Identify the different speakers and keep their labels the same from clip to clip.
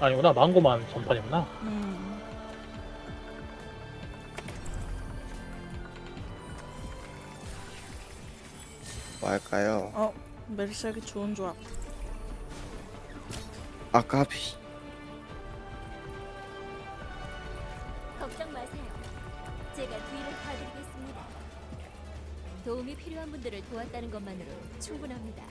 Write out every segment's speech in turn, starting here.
Speaker 1: 아니구나 망고만 전판이구나
Speaker 2: 음.
Speaker 3: 뭐 할까요?
Speaker 2: 어, 메리시하기 좋은 조합.
Speaker 3: 아까비
Speaker 4: 걱정 마세요. 제가 뒤를 봐드리겠습니다. 도움이 필요한 분들을 도왔다는 것만으로 충분합니다.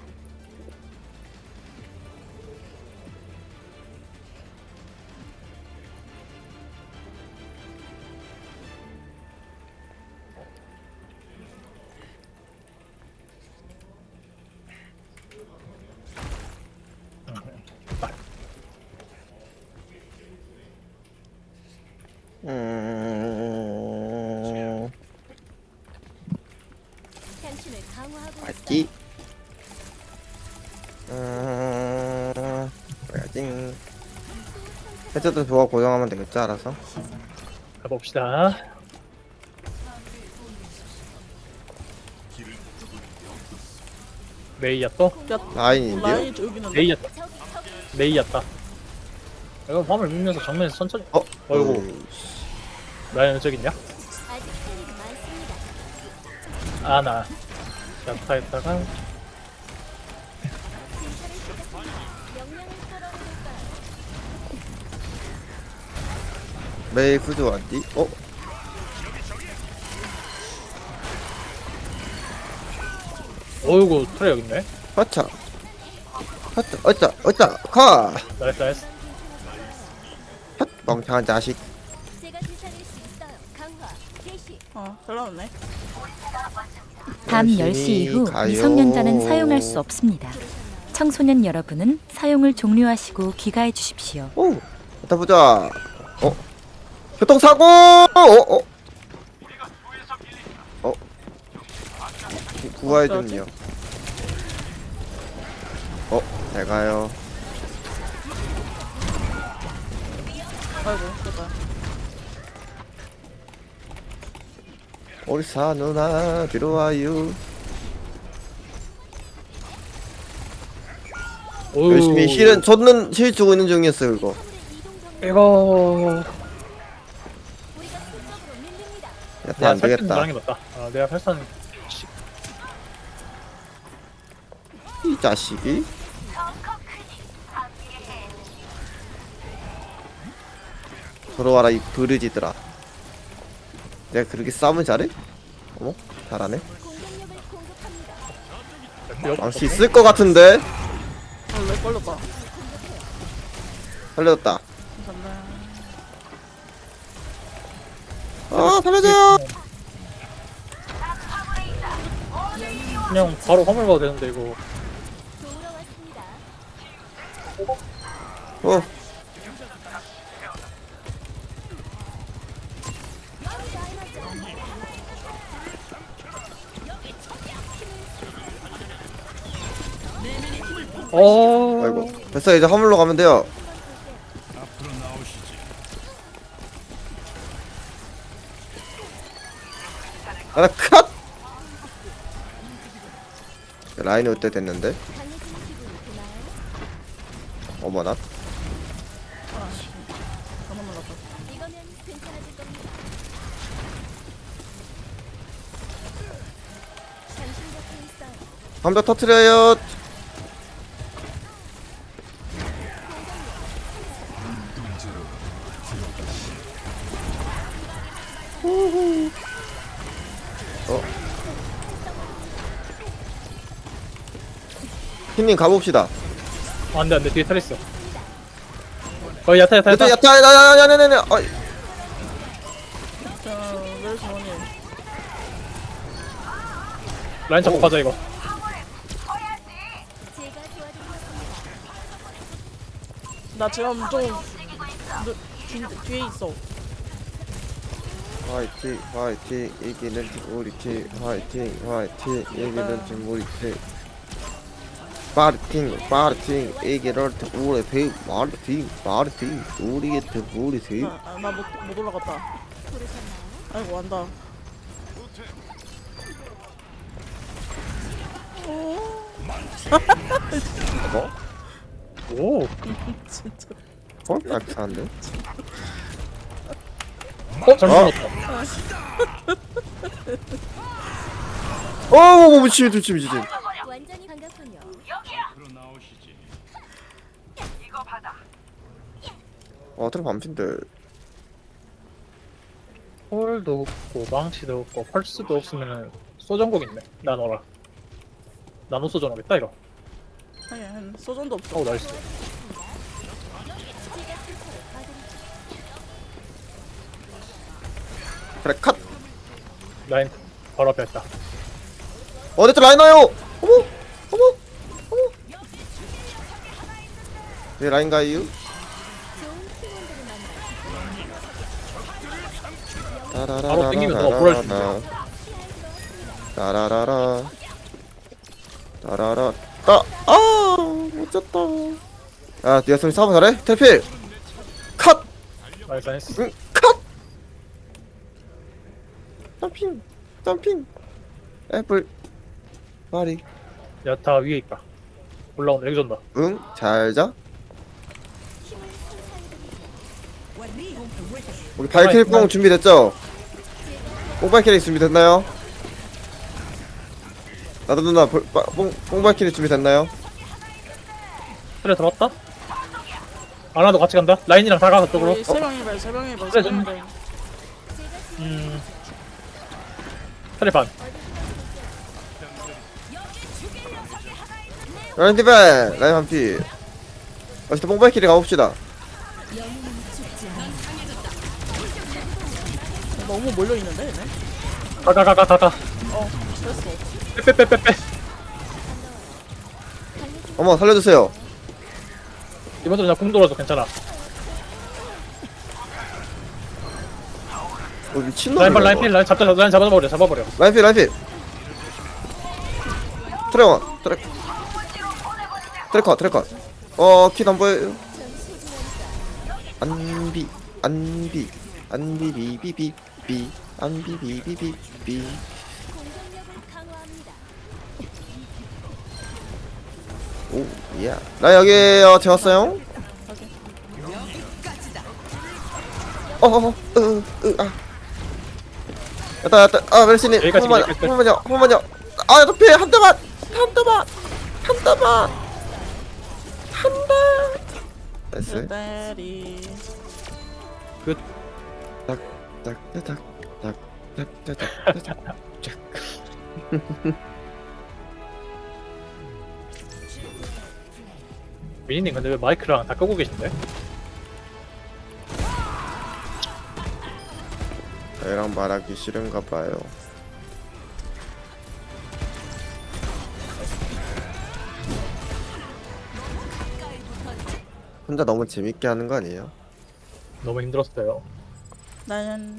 Speaker 3: 음...
Speaker 4: 당신을 강화하고
Speaker 3: 맞지? 음... 뭐야지? 해저도 좋아 고정하면 되겠지 알아서?
Speaker 1: 가봅시다 메이야 또?
Speaker 2: 야,
Speaker 3: 라인인데요?
Speaker 2: 라인이 저기 있는데.
Speaker 1: 메이야 메이였다 이거 화물 밀면서 정면에서 천천히
Speaker 3: 어?
Speaker 1: 어이구.
Speaker 3: 어이,
Speaker 1: 라이언 저기 있냐?
Speaker 4: 아직 할 일이 많습니다.
Speaker 1: 아나 야타했다가
Speaker 4: 진찰을 시작합니다. 명령을 끌어올릴까요?
Speaker 3: 메이 구조 어디? 어?
Speaker 1: 어이구 트레 여기 있네
Speaker 3: 허차 허차 어짜 어짜 커
Speaker 1: 나이스 나이스
Speaker 3: 헛 멍청한 자식
Speaker 4: 제가 되살릴 수 있어요. 강화 개시.
Speaker 2: 어.
Speaker 5: 밤
Speaker 3: 열심히
Speaker 5: 10시 이후
Speaker 3: 가요.
Speaker 5: 미성년자는 사용할 수 없습니다. 청소년 여러분은 사용을 종료하시고 귀가해 주십시오.
Speaker 3: 오 이따 보자 어? 교통사고 어? 어? 어? 구- 구하해 좀요 어? 잘 가요
Speaker 2: 아이고, 됐다.
Speaker 3: 오리사 누나 들어와요
Speaker 1: 어이구
Speaker 3: 열심히 힐은 저는 힐 주고 있는 중이었어요
Speaker 4: 경로.
Speaker 1: 이거.
Speaker 3: 야타
Speaker 1: 내가
Speaker 3: 안 되겠다
Speaker 1: 나랑이 맞다 아 내가 팔산
Speaker 3: 이 자식이 들어와라 이 브르지들아 내가 그렇게 싸움을 잘해? 어머 잘하네. 망치 있을 것 같은데
Speaker 2: 걸렸다.
Speaker 3: 살려줬다. 아 살려줘요
Speaker 1: 그냥 바로 화물 가도 되는데 이거.
Speaker 3: 어
Speaker 1: 어.
Speaker 3: 아이고. 됐어 이제 화물로 가면 돼요. 아, 하나 컷! 라인 올때 됐는데. 어머나? 한벽 터트려요. 흰님 가봅시다.
Speaker 1: 어, 안돼 안돼 뒤에 탈 있어. 어 야타 야타 야타
Speaker 3: 야타 야타 야야야야야. 아,
Speaker 2: 자, 멜스 원일.
Speaker 1: 라인 잡고
Speaker 4: 오.
Speaker 2: 나 지금 좀 뒤, 뒤에 있어.
Speaker 3: 화이팅 화이팅 이기는 우리 팀 화이팅 화이팅 이기는 팀 우리 팀. 파르팅 파르팅 애기랄트 오래 배우 파르팅 파르팅 우리게트 우리팅
Speaker 2: 나못 못 올라갔다 아이고 안다
Speaker 3: 어?
Speaker 1: 오
Speaker 2: 진짜
Speaker 3: 헐? 따뜻한데?
Speaker 1: 어? 잘못했다
Speaker 3: 어! 미친 미친 미친 어 트럼 반핀데
Speaker 1: 홀도 없고 망치도 없고 펄스도 없으면은 소전곡 있네. 나노라. 나노 소전 하겠다 이거.
Speaker 2: 아니 한 소전도 없어.
Speaker 1: 어우 나이스.
Speaker 3: 그래 컷!
Speaker 1: 라인 바로 앞에 있다.
Speaker 3: 어, 내쪽 라인 와요! 네, 라인 가유? 따라라라.
Speaker 1: 바로 땡기면 더 뭐랄 수 있죠.
Speaker 3: 따라라라. 따라라. 따, 아! 못 쳤다. 야, 니가 손이 싸움 잘해? 텔필! 컷!
Speaker 1: 나이스 나이스
Speaker 3: 응, 컷! 점핑! 점핑! 애플. 마리.
Speaker 1: 야타 위에 있다 올라온다 여기 존다
Speaker 3: 응, 잘 자. 우리 발키리 뽕 준비됐죠? 뽕발키리 준비됐나요? 나도 누나 볼- 빠- 뽕, 뽕발키리 준비됐나요?
Speaker 1: 그래 들어왔다 아나도 같이 간다 라인이랑 다 가서 쪽으로
Speaker 2: 우리 세 명이 봐, 세 명이 봐,
Speaker 1: 그래,
Speaker 2: 세 명이 봐.
Speaker 1: 음 트레 반
Speaker 3: 라인 디벨! 라인 한피 어쨌든 뽕발키리 가봅시다.
Speaker 2: 너무 몰려 있는데 얘네.
Speaker 1: 가가가가가가.
Speaker 2: 어, 됐어.
Speaker 1: 빼빼빼빼빼.
Speaker 3: 어머 살려주세요.
Speaker 1: 이번도 그냥 궁 돌아도 괜찮아.
Speaker 3: 어 미친놈이야
Speaker 1: 라인 반 라인. 필 라인 잡자 라인 잡아버려 잡아버려.
Speaker 3: 라인필 라인필. 트레원 트레 트레컷 트레컷 어 킷 안 보여요 안비 안비 안비비비비비 안비비비비비. 오 예. 나 여기 어 제가 왔어요 어 어 어 으 으아 야다 야다 아 멜시님
Speaker 1: 여기까지,
Speaker 3: 한번만요
Speaker 1: 여기까지.
Speaker 3: 한번만요 한 번만요 아 옆에 한 대만 한 대만 한 대만 나이스
Speaker 2: 때리.
Speaker 3: 딱딱딱딱딱딱딱딱
Speaker 1: 미니님 근데 왜 마이크랑 다 끄고 계신데?
Speaker 3: 애랑 말하기 싫은가 봐요 혼자 너무 재밌게 하는 거 아니에요?
Speaker 1: 너무 힘들었어요
Speaker 2: 나는